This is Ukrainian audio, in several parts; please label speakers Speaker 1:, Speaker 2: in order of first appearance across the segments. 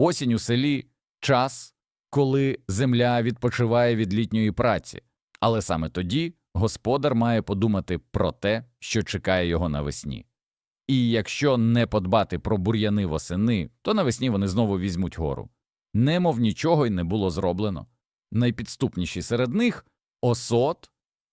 Speaker 1: Осінь у селі час, коли земля відпочиває від літньої праці, але саме тоді господар має подумати про те, що чекає його навесні. І якщо не подбати про бур'яни восени, то навесні вони знову візьмуть гору. Немов нічого й не було зроблено. Найпідступніші серед них осот,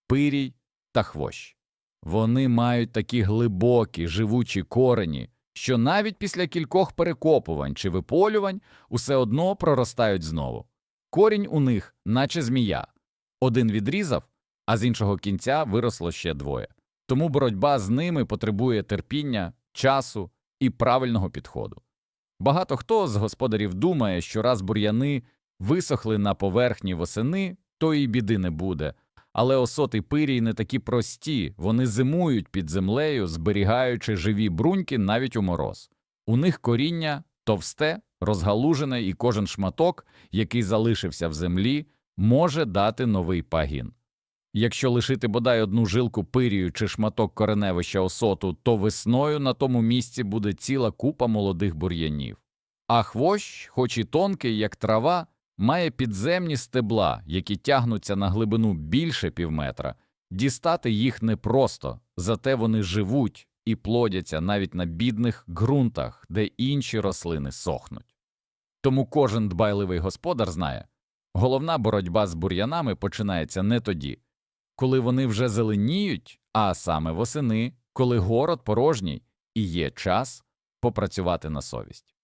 Speaker 1: пирій та хвощ. Вони мають такі глибокі, живучі корені, що навіть після кількох перекопувань чи виполювань усе одно проростають знову. Корінь у них, наче змія. Один відрізав, а з іншого кінця виросло ще двоє. Тому боротьба з ними потребує терпіння, часу і правильного підходу. Багато хто з господарів думає, що раз бур'яни висохли на поверхні восени, то і біди не буде. Але осот і пирій не такі прості, вони зимують під землею, зберігаючи живі бруньки навіть у мороз. У них коріння товсте, розгалужене, і кожен шматок, який залишився в землі, може дати новий пагін. Якщо лишити бодай одну жилку пирію чи шматок кореневища осоту, то весною на тому місці буде ціла купа молодих бур'янів. А хвощ, хоч і тонкий, як трава, має підземні стебла, які тягнуться на глибину більше півметра. Дістати їх непросто, зате вони живуть і плодяться навіть на бідних ґрунтах, де інші рослини сохнуть. Тому кожен дбайливий господар знає, головна боротьба з бур'янами починається не тоді, коли вони вже зеленіють, а саме восени, коли город порожній і є час попрацювати на совість.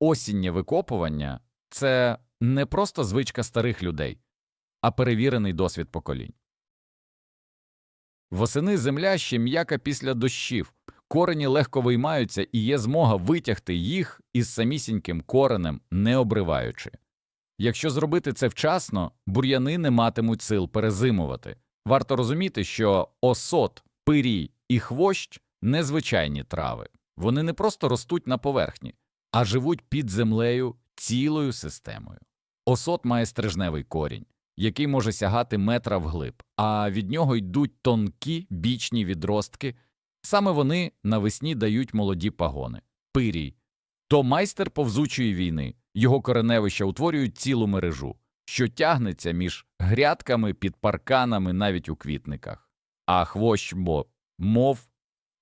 Speaker 1: Осіннє викопування це не просто звичка старих людей, а перевірений досвід поколінь. Восени земля ще м'яка після дощів, корені легко виймаються і є змога витягти їх із самісіньким коренем, не обриваючи. Якщо зробити це вчасно, бур'яни не матимуть сил перезимувати. Варто розуміти, що осот, пирій і хвощ незвичайні трави. Вони не просто ростуть на поверхні, а живуть під землею цілою системою. Осот має стрижневий корінь, який може сягати метра вглиб, а від нього йдуть тонкі бічні відростки. Саме вони навесні дають молоді пагони. Пирій то майстер повзучої війни, його кореневища утворюють цілу мережу, що тягнеться між грядками під парканами навіть у квітниках, а хвощ бо, мов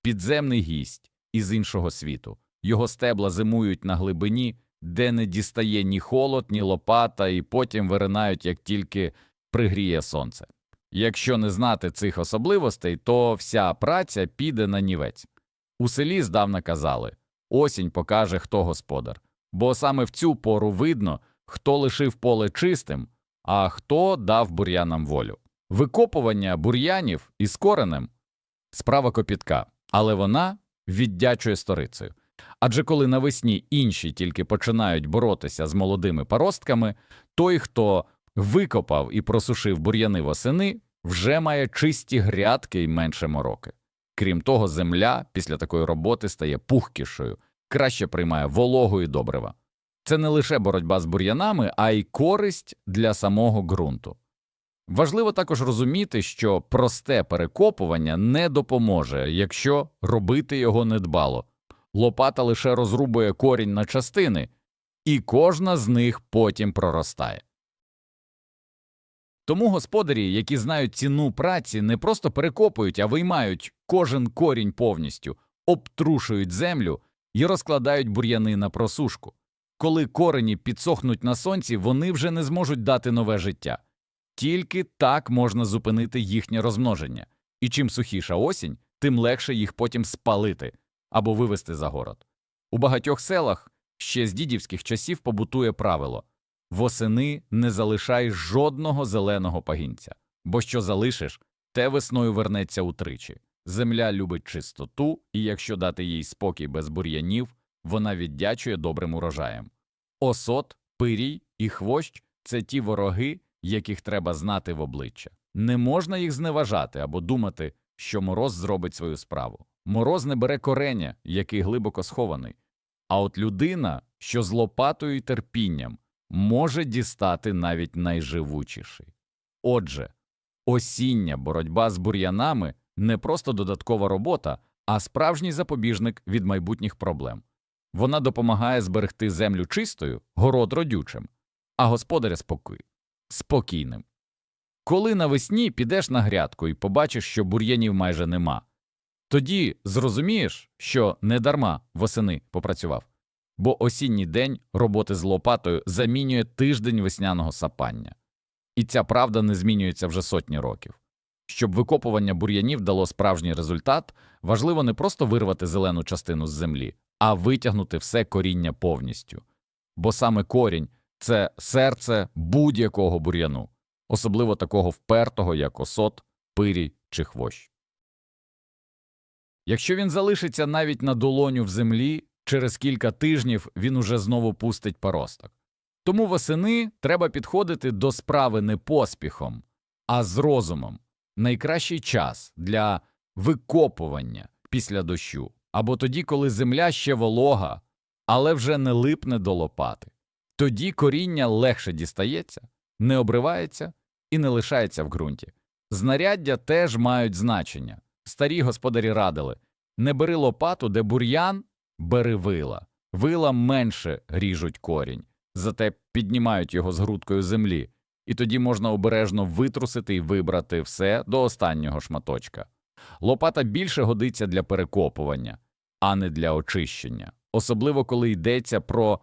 Speaker 1: підземний гість із іншого світу. Його стебла зимують на глибині, де не дістає ні холод, ні лопата, і потім виринають, як тільки пригріє сонце. Якщо не знати цих особливостей, то вся праця піде на нівець. У селі здавна казали осінь покаже, хто господар, бо саме в цю пору видно, хто лишив поле чистим, а хто дав бур'янам волю. Викопування бур'янів із коренем справа копітка, але вона віддячує сторицею. Адже коли навесні інші тільки починають боротися з молодими паростками, той, хто викопав і просушив бур'яни восени, вже має чисті грядки і менше мороки. Крім того, земля після такої роботи стає пухкішою, краще приймає вологу і добрива. Це не лише боротьба з бур'янами, а й користь для самого ґрунту. Важливо також розуміти, що просте перекопування не допоможе, якщо робити його недбало. Лопата лише розрубує корінь на частини, і кожна з них потім проростає. Тому господарі, які знають ціну праці, не просто перекопують, а виймають кожен корінь повністю, обтрушують землю і розкладають бур'яни на просушку. Коли корені підсохнуть на сонці, вони вже не зможуть дати нове життя. Тільки так можна зупинити їхнє розмноження, і чим сухіша осінь, тим легше їх потім спалити або вивезти за город. У багатьох селах ще з дідівських часів побутує правило восени не залишай жодного зеленого пагінця, бо що залишиш, те весною вернеться утричі. Земля любить чистоту, і якщо дати їй спокій без бур'янів, вона віддячує добрим урожаєм. Осот, пирій і хвощ це ті вороги, яких треба знати в обличчя. Не можна їх зневажати або думати, що мороз зробить свою справу. Мороз не бере кореня, який глибоко схований, а от людина, що з лопатою і терпінням, може дістати навіть найживучіший. Отже, осіння боротьба з бур'янами не просто додаткова робота, а справжній запобіжник від майбутніх проблем. Вона допомагає зберегти землю чистою, город родючим, а господаря спокій... спокійним. Коли навесні підеш на грядку і побачиш, що бур'янів майже нема, тоді зрозумієш, що не дарма восени попрацював, бо осінній день роботи з лопатою замінює тиждень весняного сапання. І ця правда не змінюється вже сотні років. Щоб викопування бур'янів дало справжній результат, важливо не просто вирвати зелену частину з землі, а витягнути все коріння повністю. Бо саме корінь це серце будь-якого бур'яну, особливо такого впертого, як осот, пирій чи хвощ. Якщо він залишиться навіть на долоню в землі, через кілька тижнів він уже знову пустить паросток. Тому восени треба підходити до справи не поспіхом, а з розумом. Найкращий час для викопування після дощу або тоді, коли земля ще волога, але вже не липне до лопати. Тоді коріння легше дістається, не обривається і не лишається в ґрунті. Знаряддя теж мають значення. Старі господарі радили не бери лопату, де бур'ян, бери вила. Вила менше ріжуть корінь, зате піднімають його з грудкою землі, і тоді можна обережно витрусити і вибрати все до останнього шматочка. Лопата більше годиться для перекопування, а не для очищення, особливо коли йдеться про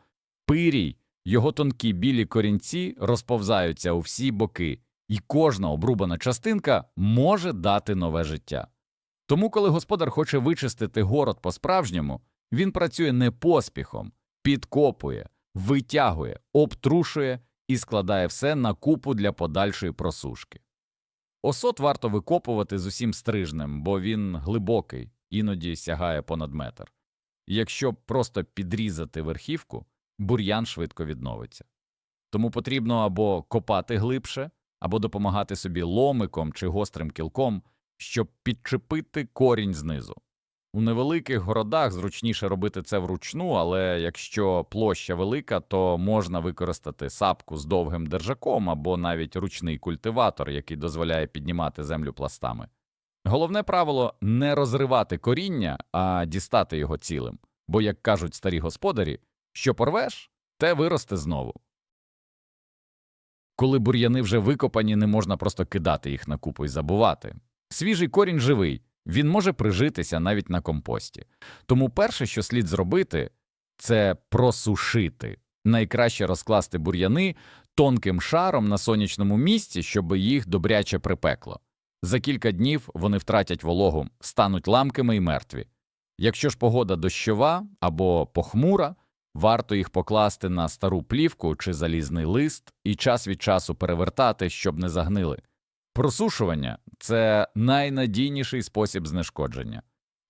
Speaker 1: пирій, його тонкі білі корінці розповзаються у всі боки, і кожна обрубана частинка може дати нове життя. Тому, коли господар хоче вичистити город по-справжньому, він працює не поспіхом, підкопує, витягує, обтрушує і складає все на купу для подальшої просушки. Осот варто викопувати з усім стрижнем, бо він глибокий, іноді сягає понад метр. Якщо просто підрізати верхівку, бур'ян швидко відновиться. Тому потрібно або копати глибше, або допомагати собі ломиком чи гострим кілком, щоб підчепити корінь знизу. У невеликих городах зручніше робити це вручну, але якщо площа велика, то можна використати сапку з довгим держаком або навіть ручний культиватор, який дозволяє піднімати землю пластами. Головне правило не розривати коріння, а дістати його цілим, бо, як кажуть старі господарі, що порвеш, те виросте знову. Коли бур'яни вже викопані, не можна просто кидати їх на купу і забувати. Свіжий корінь живий, він може прижитися навіть на компості. Тому перше, що слід зробити, це просушити. Найкраще розкласти бур'яни тонким шаром на сонячному місці, щоб їх добряче припекло. За кілька днів вони втратять вологу, стануть ламкими і мертві. Якщо ж погода дощова або похмура, варто їх покласти на стару плівку чи залізний лист і час від часу перевертати, щоб не загнили. Просушування це найнадійніший спосіб знешкодження.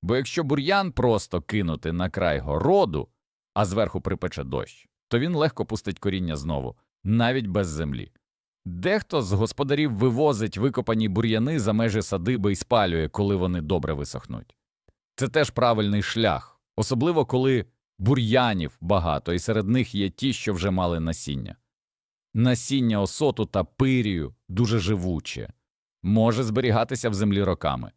Speaker 1: Бо якщо бур'ян просто кинути на край городу, а зверху припече дощ, то він легко пустить коріння знову, навіть без землі. Дехто з господарів вивозить викопані бур'яни за межі садиби і спалює, коли вони добре висохнуть. Це теж правильний шлях, особливо коли бур'янів багато, і серед них є ті, що вже мали насіння. Насіння осоту та пирію дуже живуче, може зберігатися в землі роками.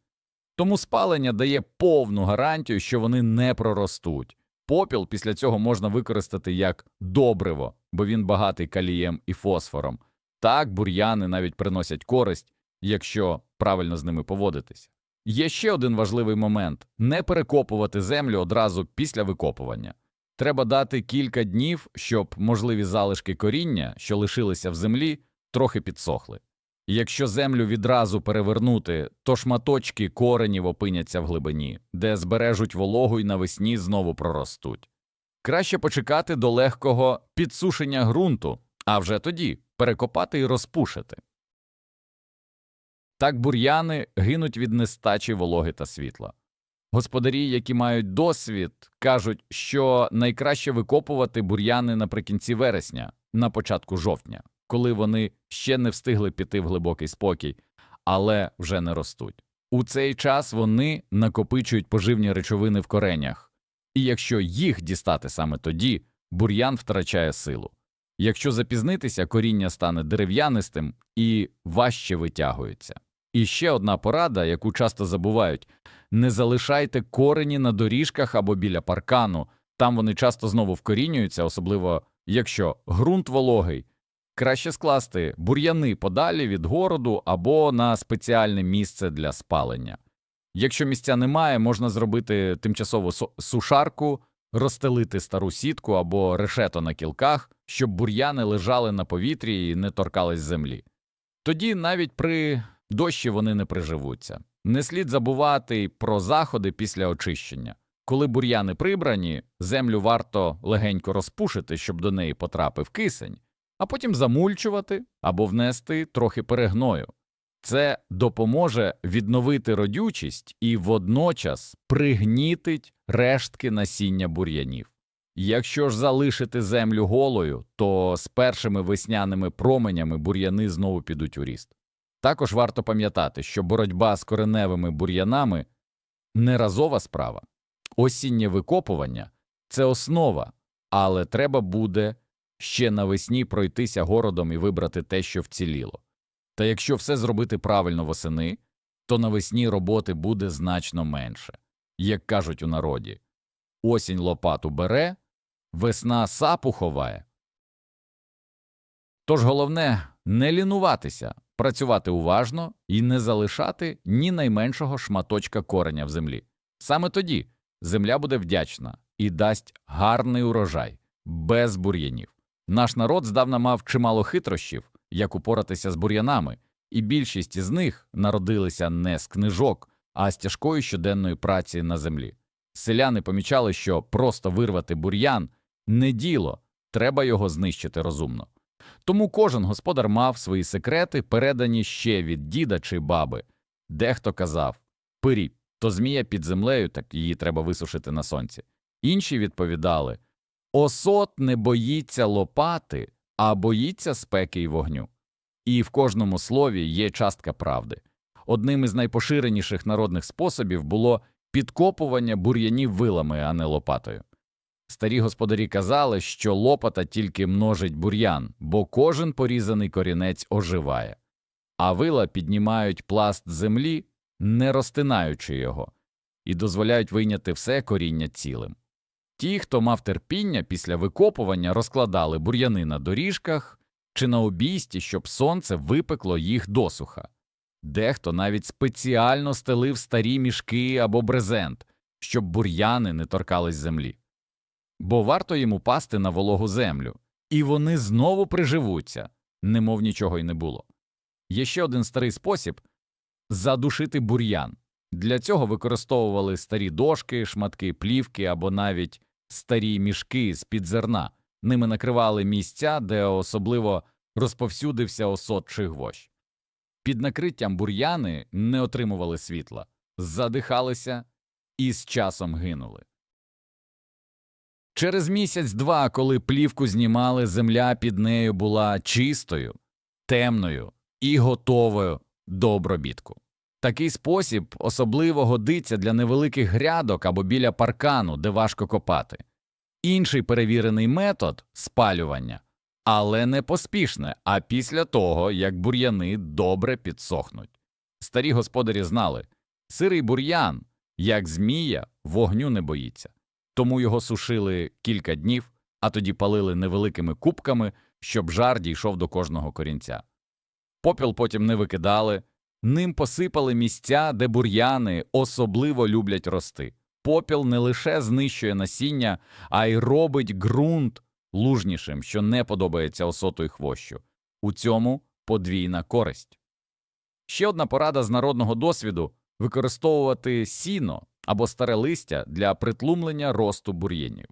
Speaker 1: Тому спалення дає повну гарантію, що вони не проростуть. Попіл після цього можна використати як добриво, бо він багатий калієм і фосфором. Так бур'яни навіть приносять користь, якщо правильно з ними поводитися. Є ще один важливий момент не перекопувати землю одразу після викопування. Треба дати кілька днів, щоб можливі залишки коріння, що лишилися в землі, трохи підсохли. Якщо землю відразу перевернути, то шматочки коренів опиняться в глибині, де збережуть вологу і навесні знову проростуть. Краще почекати до легкого підсушення ґрунту, а вже тоді перекопати і розпушити. Так бур'яни гинуть від нестачі вологи та світла. Господарі, які мають досвід, кажуть, що найкраще викопувати бур'яни наприкінці вересня, на початку жовтня, коли вони ще не встигли піти в глибокий спокій, але вже не ростуть. У цей час вони накопичують поживні речовини в коренях, і якщо їх дістати саме тоді, бур'ян втрачає силу. Якщо запізнитися, коріння стане дерев'янистим і важче витягується. І ще одна порада, яку часто забувають не залишайте корені на доріжках або біля паркану, Там вони часто знову вкорінюються, особливо якщо ґрунт вологий. Краще скласти бур'яни подалі від городу або на спеціальне місце для спалення. Якщо місця немає, можна зробити тимчасову сушарку, розстелити стару сітку або решето на кілках, щоб бур'яни лежали на повітрі і не торкались землі. Тоді навіть при дощі вони не приживуться. Не слід забувати про заходи після очищення. Коли бур'яни прибрані, землю варто легенько розпушити, щоб до неї потрапив кисень, а потім замульчувати або внести трохи перегною. Це допоможе відновити родючість і водночас пригнітить рештки насіння бур'янів. Якщо ж залишити землю голою, то з першими весняними променями бур'яни знову підуть у ріст. Також варто пам'ятати, що боротьба з кореневими бур'янами не разова справа. Осіннє викопування це основа, але треба буде ще навесні пройтися городом і вибрати те, що вціліло. Та якщо все зробити правильно восени, то навесні роботи буде значно менше. Як кажуть у народі, осінь лопату бере, весна сапу ховає. Тож головне не лінуватися, працювати уважно і не залишати ні найменшого шматочка кореня в землі. Саме тоді земля буде вдячна і дасть гарний урожай, без бур'янів. Наш народ здавна мав чимало хитрощів, як упоратися з бур'янами, і більшість із них народилися не з книжок, а з тяжкої щоденної праці на землі. Селяни помічали, що просто вирвати бур'ян не діло, треба його знищити розумно. Тому кожен господар мав свої секрети, передані ще від діда чи баби. Дехто казав пирі, то змія під землею, так її треба висушити на сонці. Інші відповідали осот не боїться лопати, а боїться спеки й вогню. І в кожному слові є частка правди. Одним із найпоширеніших народних способів було підкопування бур'янів вилами, а не лопатою. Старі господарі казали, що лопата тільки множить бур'ян, бо кожен порізаний корінець оживає, а вила піднімають пласт землі, не розтинаючи його, і дозволяють вийняти все коріння цілим. Ті, хто мав терпіння після викопування, розкладали бур'яни на доріжках чи на обійсті, щоб сонце випекло їх досуха. Дехто навіть спеціально стелив старі мішки або брезент, щоб бур'яни не торкались землі. Бо варто їм упасти на вологу землю, і вони знову приживуться, немов нічого й не було. Є ще один старий спосіб задушити бур'ян. Для цього використовували старі дошки, шматки плівки або навіть старі мішки з-під зерна. Ними накривали місця, де особливо розповсюдився осот чи гвощ. Під накриттям бур'яни не отримували світла, задихалися і з часом гинули. Через місяць-два, коли плівку знімали, земля під нею була чистою, темною і готовою до обробітку. Такий спосіб особливо годиться для невеликих грядок або біля паркану, де важко копати. Інший перевірений метод спалювання, але не поспішне, а після того, як бур'яни добре підсохнуть. Старі господарі знали сирий бур'ян, як змія, вогню не боїться, тому його сушили кілька днів, а тоді палили невеликими кубками, щоб жар дійшов до кожного корінця. Попіл потім не викидали, ним посипали місця, де бур'яни особливо люблять рости. Попіл не лише знищує насіння, а й робить ґрунт лужнішим, що не подобається осоту й хвощу. У цьому подвійна користь. Ще одна порада з народного досвіду використовувати сіно або старе листя для притлумлення росту бур'янів.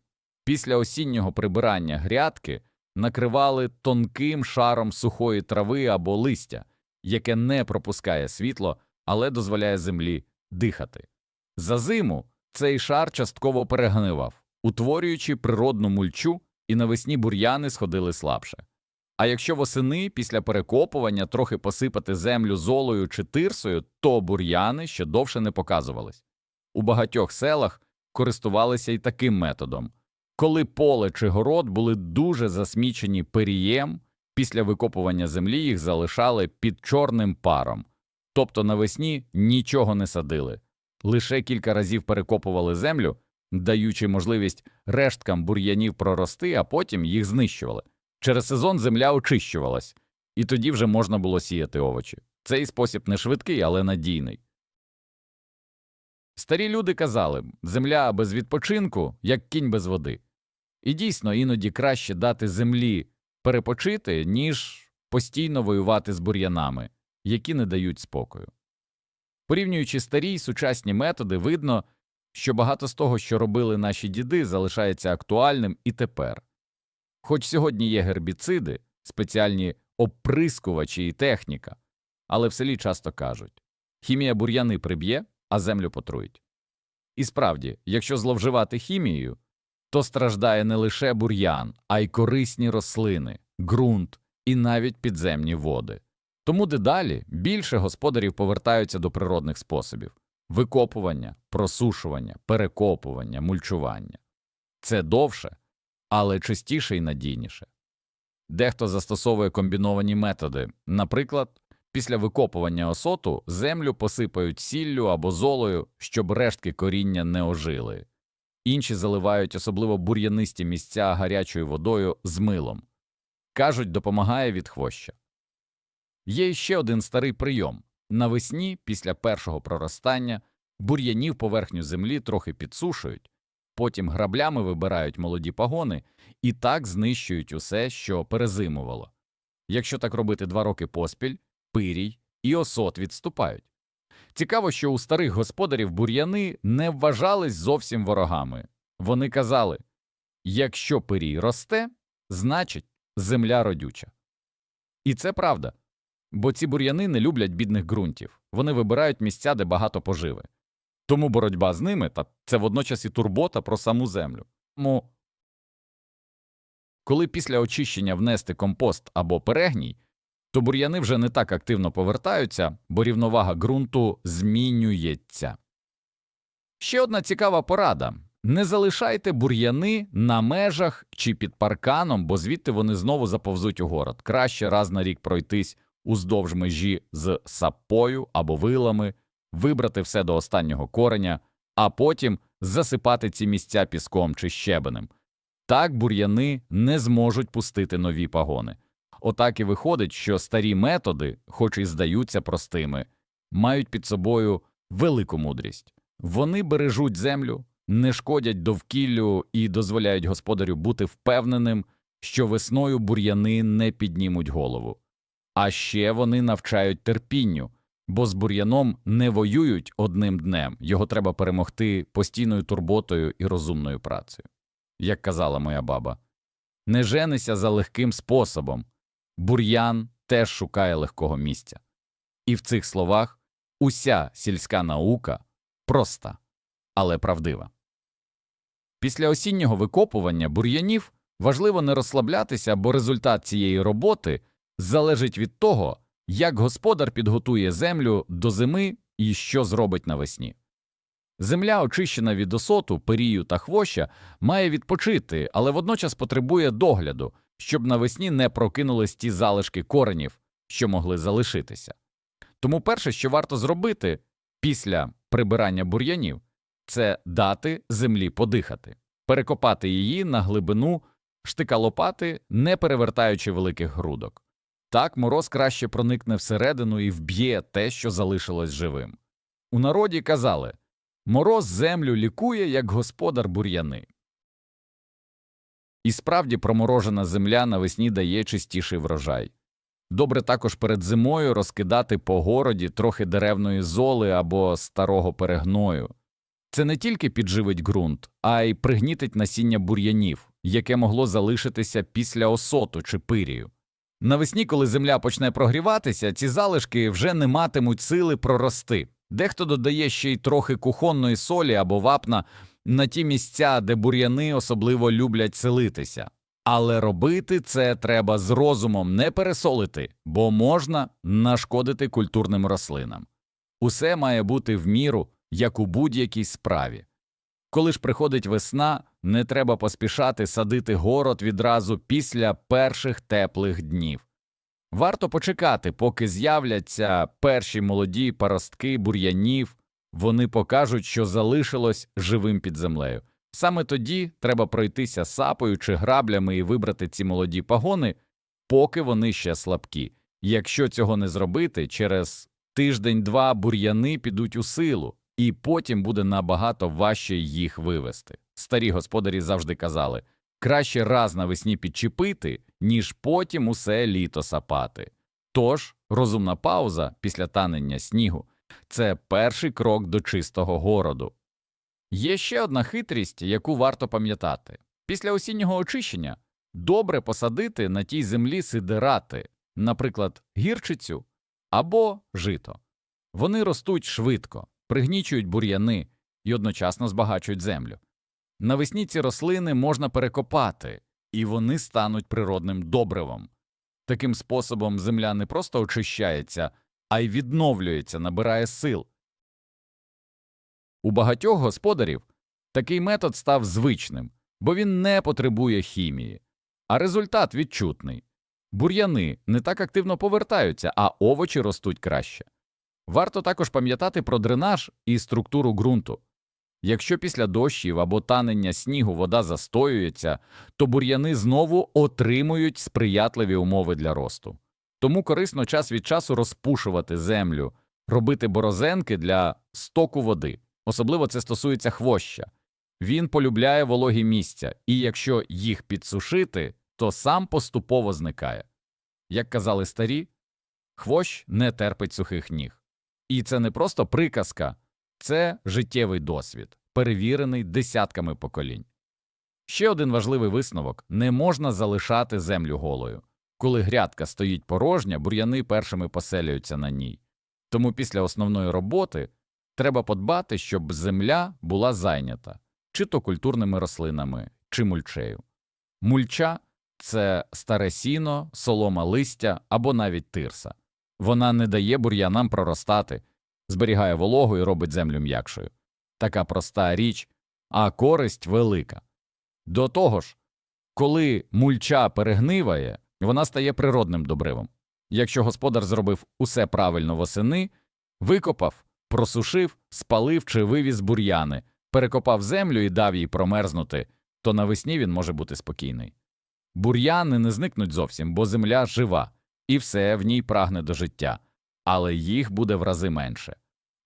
Speaker 1: Після осіннього прибирання грядки накривали тонким шаром сухої трави або листя, яке не пропускає світло, але дозволяє землі дихати. За зиму цей шар частково перегнивав, утворюючи природну мульчу, і навесні бур'яни сходили слабше. А якщо восени після перекопування трохи посипати землю золою чи тирсою, то бур'яни ще довше не показувались. У багатьох селах користувалися й таким методом. Коли поле чи город були дуже засмічені перієм, після викопування землі їх залишали під чорним паром, тобто навесні нічого не садили, лише кілька разів перекопували землю, даючи можливість решткам бур'янів прорости, а потім їх знищували. Через сезон земля очищувалась, і тоді вже можна було сіяти овочі. Цей спосіб не швидкий, але надійний. Старі люди казали земля без відпочинку, як кінь без води. І дійсно іноді краще дати землі перепочити, ніж постійно воювати з бур'янами, які не дають спокою. Порівнюючи старі й сучасні методи, видно, що багато з того, що робили наші діди, залишається актуальним і тепер. Хоч сьогодні є гербіциди, спеціальні оприскувачі і техніка, але в селі часто кажуть хімія бур'яни приб'є, а землю потруїть. І справді, якщо зловживати хімією, то страждає не лише бур'ян, а й корисні рослини, ґрунт і навіть підземні води. Тому дедалі більше господарів повертаються до природних способів викопування, просушування, перекопування, мульчування. Це довше, але чистіше і надійніше. Дехто застосовує комбіновані методи, наприклад, після викопування осоту землю посипають сіллю або золою, щоб рештки коріння не ожили. Інші заливають особливо бур'янисті місця гарячою водою з милом. Кажуть, допомагає від хвоща. Є ще один старий прийом. Навесні, після першого проростання, бур'янів поверхню землі трохи підсушують, потім граблями вибирають молоді пагони і так знищують усе, що перезимувало. Якщо так робити два роки поспіль, пирій і осот відступають. Цікаво, що у старих господарів бур'яни не вважались зовсім ворогами. Вони казали якщо пирій росте, значить земля родюча. І це правда. Бо ці бур'яни не люблять бідних ґрунтів, вони вибирають місця, де багато поживи. Тому боротьба з ними та це водночас і турбота про саму землю. Тому, коли після очищення внести компост або перегній, то бур'яни вже не так активно повертаються, бо рівновага ґрунту змінюється. Ще одна цікава порада не залишайте бур'яни на межах чи під парканом, бо звідти вони знову заповзуть у город. Краще раз на рік пройтись уздовж межі з сапою або вилами, вибрати все до останнього кореня, а потім засипати ці місця піском чи щебенем. Так бур'яни не зможуть пустити нові пагони. Отак і виходить, що старі методи, хоч і здаються простими, мають під собою велику мудрість. Вони бережуть землю, не шкодять довкіллю і дозволяють господарю бути впевненим, що весною бур'яни не піднімуть голову. А ще вони навчають терпінню, бо з бур'яном не воюють одним днем, його треба перемогти постійною турботою і розумною працею. Як казала моя баба, не женися за легким способом, бур'ян теж шукає легкого місця. І в цих словах уся сільська наука проста, але правдива. Після осіннього викопування бур'янів важливо не розслаблятися, бо результат цієї роботи залежить від того, як господар підготує землю до зими і що зробить навесні. Земля, очищена від осоту, перію та хвоща, має відпочити, але водночас потребує догляду, щоб навесні не прокинулись ті залишки коренів, що могли залишитися. Тому перше, що варто зробити після прибирання бур'янів, це дати землі подихати, перекопати її на глибину штика лопати, не перевертаючи великих грудок. Так мороз краще проникне всередину і вб'є те, що залишилось живим. У народі казали мороз землю лікує, як господар бур'яни. І справді проморожена земля навесні дає чистіший врожай. Добре також перед зимою розкидати по городі трохи деревної золи або старого перегною. Це не тільки підживить ґрунт, а й пригнітить насіння бур'янів, яке могло залишитися після осоту чи пирію. Навесні, коли земля почне прогріватися, ці залишки вже не матимуть сили прорости. Дехто додає ще й трохи кухонної солі або вапна на ті місця, де бур'яни особливо люблять селитися. Але робити це треба з розумом не пересолити, бо можна нашкодити культурним рослинам. Усе має бути в міру, як у будь-якій справі. Коли ж приходить весна, не треба поспішати садити город відразу після перших теплих днів. Варто почекати, поки з'являться перші молоді паростки бур'янів, вони покажуть, що залишилось живим під землею. Саме тоді треба пройтися сапою чи граблями і вибрати ці молоді пагони, поки вони ще слабкі. Якщо цього не зробити, через тиждень-два бур'яни підуть у силу, і потім буде набагато важче їх вивести. Старі господарі завжди казали краще раз навесні підчепити, ніж потім усе літо сапати. Тож розумна пауза після танення снігу це перший крок до чистого городу. Є ще одна хитрість, яку варто пам'ятати. Після осіннього очищення добре посадити на тій землі сидирати, наприклад, гірчицю або жито. Вони ростуть швидко, пригнічують бур'яни і одночасно збагачують землю. Навесні ці рослини можна перекопати, і вони стануть природним добривом. Таким способом земля не просто очищається, а й відновлюється, набирає сил. У багатьох господарів такий метод став звичним, бо він не потребує хімії, а результат відчутний. Бур'яни не так активно повертаються, а овочі ростуть краще. Варто також пам'ятати про дренаж і структуру ґрунту. Якщо після дощів або танення снігу вода застоюється, то бур'яни знову отримують сприятливі умови для росту. Тому корисно час від часу розпушувати землю, робити борозенки для стоку води. Особливо це стосується хвоща. Він полюбляє вологі місця, і якщо їх підсушити, то сам поступово зникає. Як казали старі, хвощ не терпить сухих ніг. І це не просто приказка, це життєвий досвід, перевірений десятками поколінь. Ще один важливий висновок не можна залишати землю голою. Коли грядка стоїть порожня, бур'яни першими поселюються на ній. Тому після основної роботи треба подбати, щоб земля була зайнята чи то культурними рослинами, чи мульчею. Мульча це старе сіно, солома листя або навіть тирса. Вона не дає бур'янам проростати, зберігає вологу і робить землю м'якшою. Така проста річ, а користь велика. До того ж, коли мульча перегниває, вона стає природним добривом. Якщо господар зробив усе правильно восени, викопав, просушив, спалив чи вивіз бур'яни, перекопав землю і дав їй промерзнути, то навесні він може бути спокійний. Бур'яни не зникнуть зовсім, бо земля жива, і все в ній прагне до життя, але їх буде в рази менше.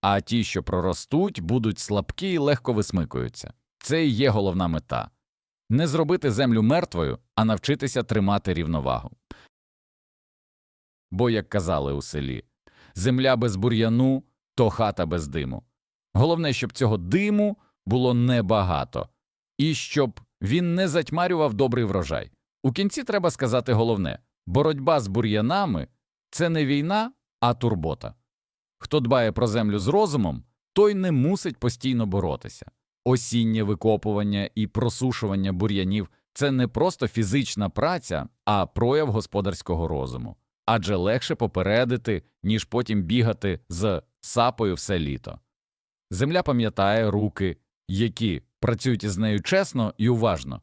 Speaker 1: А ті, що проростуть, будуть слабкі і легко висмикуються. Це і є головна мета не зробити землю мертвою, а навчитися тримати рівновагу. Бо, як казали у селі, земля без бур'яну то хата без диму. Головне, щоб цього диму було небагато, і щоб він не затьмарював добрий врожай. У кінці треба сказати головне боротьба з бур'янами це не війна, а турбота. Хто дбає про землю з розумом, той не мусить постійно боротися. Осіннє викопування і просушування бур'янів це не просто фізична праця, а прояв господарського розуму. Адже легше попередити, ніж потім бігати з сапою все літо. Земля пам'ятає руки, які працюють із нею чесно і уважно,